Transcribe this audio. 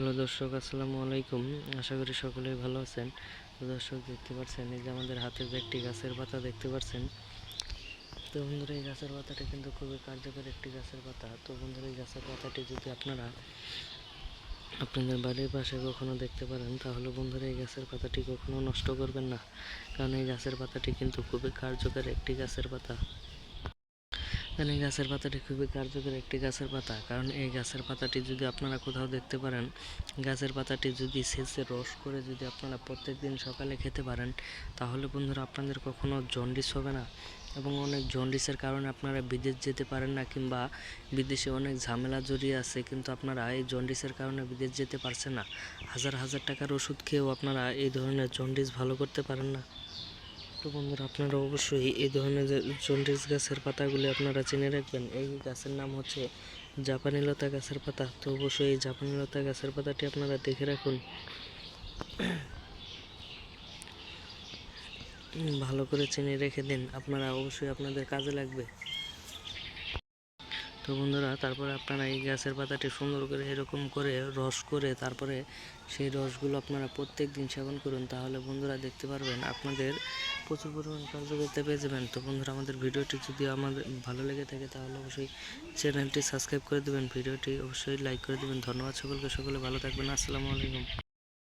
Hello দর্শক, আসসালামু আলাইকুম। আশা করি সকলেই ভালো আছেন। দর্শক, দেখতে পাচ্ছেন, এই যে আমাদের হাতে যে একটি গাছের পাতা দেখতে পাচ্ছেন। তো বন্ধুরা, এই গাছের পাতাটি কিন্তু খুবই কার্যকর একটি গাছের পাতা। তো বন্ধুরা, এই গাছের পাতাটি যদি আপনারা আপনাদের বাড়ির পাশে কখনো দেখতে পারেন, তাহলে বন্ধুরা, এই গাছের পাতাটি কখনো নষ্ট করবেন না। কারণ এই গাছের পাতাটি কিন্তু খুবই কার্যকর একটি গাছের পাতা। এই গাছের পাতাটি খুবই কার্যকর একটি গাছের পাতা। কারণ এই গাছের পাতাটি যদি আপনারা কোথাও দেখতে পারেন, গাছের পাতাটি যদি শেষে রস করে যদি আপনারা প্রত্যেক দিন সকালে খেতে পারেন, তাহলে বন্ধুরা আপনাদের কখনো জন্ডিস হবে না। এবং অনেক জন্ডিসের কারণে আপনারা বিদেশ যেতে পারেন না কিংবা বিদেশে অনেক ঝামেলা জড়িয়ে আছে, কিন্তু আপনারা এই জন্ডিসের কারণে বিদেশ যেতে পারছেন না। হাজার হাজার টাকার ওষুধ খেয়েও আপনারা এই ধরনের জন্ডিস ভালো করতে পারেন না। তো বন্ধুরা, আপনারা অবশ্যই এই ধরনের জন্ডিস গাছের পাতাগুলি আপনারা চিনে রাখবেন। এই গাছের নাম হচ্ছে জাপানি লতা গাছের পাতা। তো অবশ্যই এই জাপানি লতা গাছের পাতাটি আপনারা দেখে রাখুন। ভালো করে চিনে রেখে দিন, আপনারা অবশ্যই আপনাদের কাজে লাগবে। তো বন্ধুরা, তারপরে আপনারা এই গাছের পাতাটি সুন্দর করে এরকম করে রস করে তারপরে সেই রসগুলো আপনারা প্রত্যেক দিন সেবন করুন। তাহলে বন্ধুরা দেখতে পারবেন, আপনাদের প্রচুর পরিমাণ কার্য করতে পেয়ে যাবেন তো বন্ধুরা, আমাদের ভিডিওটি যদি আমাদের ভালো লেগে থাকে, তাহলে অবশ্যই চ্যানেলটি সাবস্ক্রাইব করে দেবেন। ভিডিওটি অবশ্যই লাইক করে দেবেন। ধন্যবাদ সকলকে। সকলে ভালো থাকবেন। আসসালামু আলাইকুম।